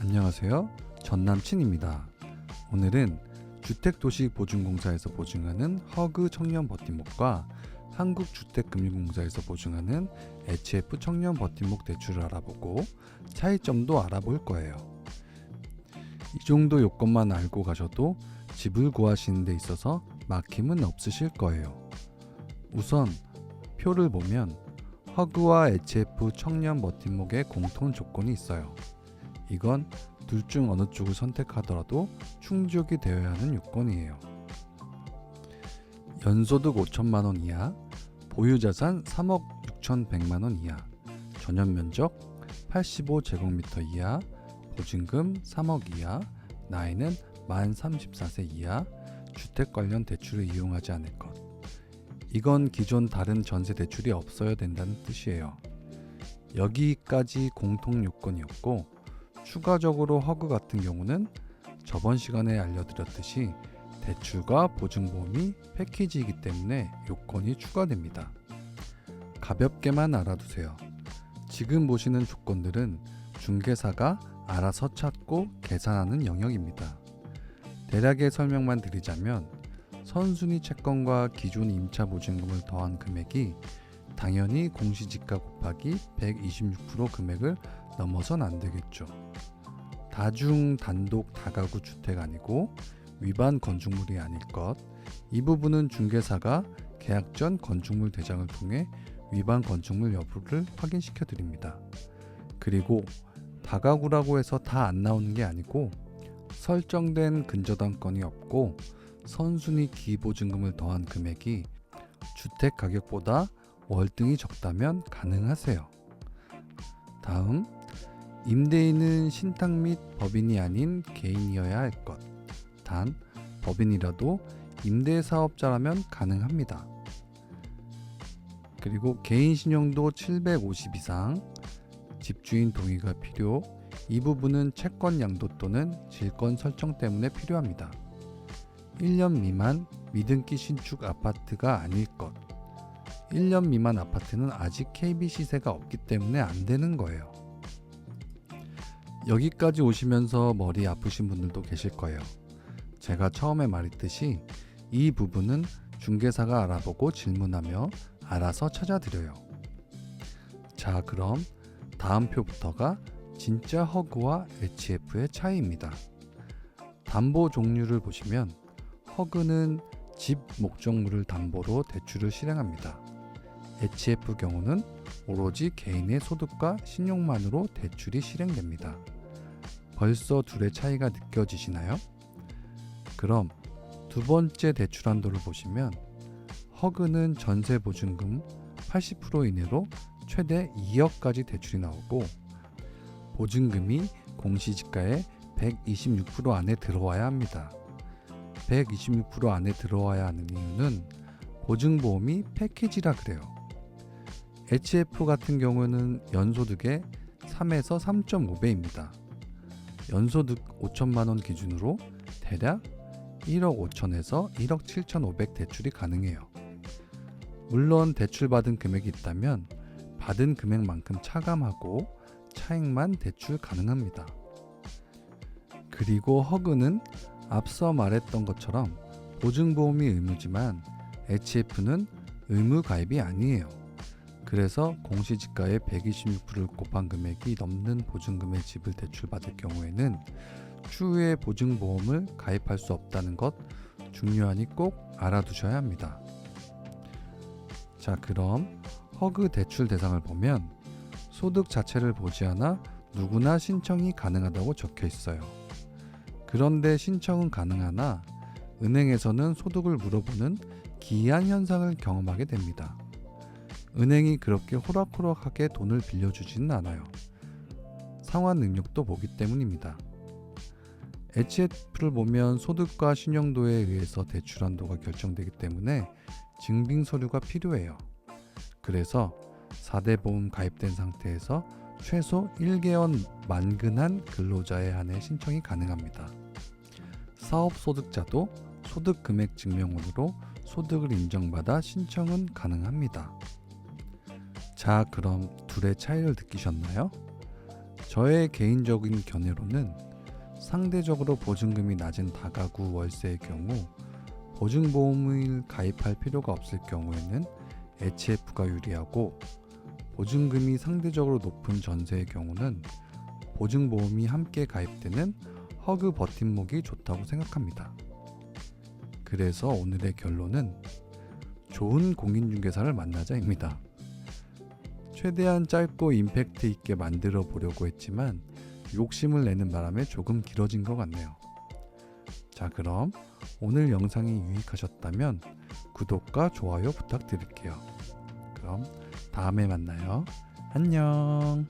안녕하세요. 전남친입니다. 오늘은 주택도시보증공사에서 보증하는 허그 청년 버팀목과 한국주택금융공사에서 보증하는 HF 청년 버팀목 대출을 알아보고 차이점도 알아볼 거예요. 이 정도 요건만 알고 가셔도 집을 구하시는 데 있어서 막힘은 없으실 거예요. 우선 표를 보면 허그와 HF 청년 버팀목의 공통 조건이 있어요. 이건 둘 중 어느 쪽을 선택하더라도 충족이 되어야 하는 요건이에요. 연소득 5천만 원 이하, 보유자산 3억 6,100만 원 이하, 전용 면적 85제곱미터 이하, 보증금 3억 이하, 나이는 만 34세 이하, 주택 관련 대출을 이용하지 않을 것. 이건 기존 다른 전세 대출이 없어야 된다는 뜻이에요. 여기까지 공통 요건이었고 추가적으로 허그 같은 경우는 저번 시간에 알려드렸듯이 대출과 보증보험이 패키지이기 때문에 요건이 추가됩니다. 가볍게만 알아두세요. 지금 보시는 조건들은 중개사가 알아서 찾고 계산하는 영역입니다. 대략의 설명만 드리자면 선순위 채권과 기존 임차 보증금을 더한 금액이 당연히 공시지가 곱하기 126% 금액을 넘어선 안 되겠죠. 다중 단독 다가구 주택 아니고 위반 건축물이 아닐 것. 이 부분은 중개사가 계약 전 건축물 대장을 통해 위반 건축물 여부를 확인시켜 드립니다. 그리고 다가구라고 해서 다 안 나오는 게 아니고 설정된 근저당권이 없고 선순위 기보증금을 더한 금액이 주택 가격보다 월등히 적다면 가능하세요. 다음 임대인은 신탁 및 법인이 아닌 개인이어야 할 것. 단 법인이라도 임대 사업자라면 가능합니다. 그리고 개인 신용도 750 이상, 집주인 동의가 필요. 이 부분은 채권 양도 또는 질권 설정 때문에 필요합니다. 1년 미만 미등기 신축 아파트가 아닐 것. 1년 미만 아파트는 아직 KB 시세가 없기 때문에 안 되는 거예요. 여기까지 오시면서 머리 아프신 분들도 계실 거예요. 제가 처음에 말했듯이 이 부분은 중개사가 알아보고 질문하며 알아서 찾아드려요. 자, 그럼 다음 표부터가 진짜 허그와 HF의 차이입니다. 담보 종류를 보시면 허그는 집 목적물을 담보로 대출을 실행합니다. HF 경우는 오로지 개인의 소득과 신용만으로 대출이 실행됩니다. 벌써 둘의 차이가 느껴지시나요? 그럼 두 번째 대출 한도를 보시면 허그는 전세 보증금 80% 이내로 최대 2억까지 대출이 나오고 보증금이 공시지가의 126% 안에 들어와야 합니다. 126% 안에 들어와야 하는 이유는 보증보험이 패키지라 그래요. HF 같은 경우는 연소득의 3에서 3.5배입니다. 연소득 5천만 원 기준으로 대략 1억 5천에서 1억 7천5백 대출이 가능해요. 물론 대출받은 금액이 있다면 받은 금액만큼 차감하고 차액만 대출 가능합니다. 그리고 허그는 앞서 말했던 것처럼 보증보험이 의무지만 HF는 의무 가입이 아니에요. 그래서 공시지가의 126%를 곱한 금액이 넘는 보증금의 집을 대출받을 경우에는 추후에 보증보험을 가입할 수 없다는 것 중요하니 꼭 알아두셔야 합니다. 자, 그럼 허그 대출 대상을 보면 소득 자체를 보지 않아 누구나 신청이 가능하다고 적혀 있어요. 그런데 신청은 가능하나 은행에서는 소득을 물어보는 기이한 현상을 경험하게 됩니다. 은행이 그렇게 호락호락하게 돈을 빌려주지는 않아요. 상환 능력도 보기 때문입니다. HF를 보면 소득과 신용도에 의해서 대출 한도가 결정되기 때문에 증빙 서류가 필요해요. 그래서 4대 보험 가입된 상태에서 최소 1개월 만근한 근로자에 한해 신청이 가능합니다. 사업 소득자도 소득 금액 증명원으로 소득을 인정받아 신청은 가능합니다. 자, 그럼 둘의 차이를 느끼셨나요? 저의 개인적인 견해로는 상대적으로 보증금이 낮은 다가구 월세의 경우 보증보험을 가입할 필요가 없을 경우에는 HF가 유리하고 보증금이 상대적으로 높은 전세의 경우는 보증보험이 함께 가입되는 허그 버팀목이 좋다고 생각합니다. 그래서 오늘의 결론은 좋은 공인중개사를 만나자입니다. 최대한 짧고 임팩트 있게 만들어 보려고 했지만 욕심을 내는 바람에 조금 길어진 것 같네요. 자, 그럼 오늘 영상이 유익하셨다면 구독과 좋아요 부탁드릴게요. 그럼 다음에 만나요. 안녕.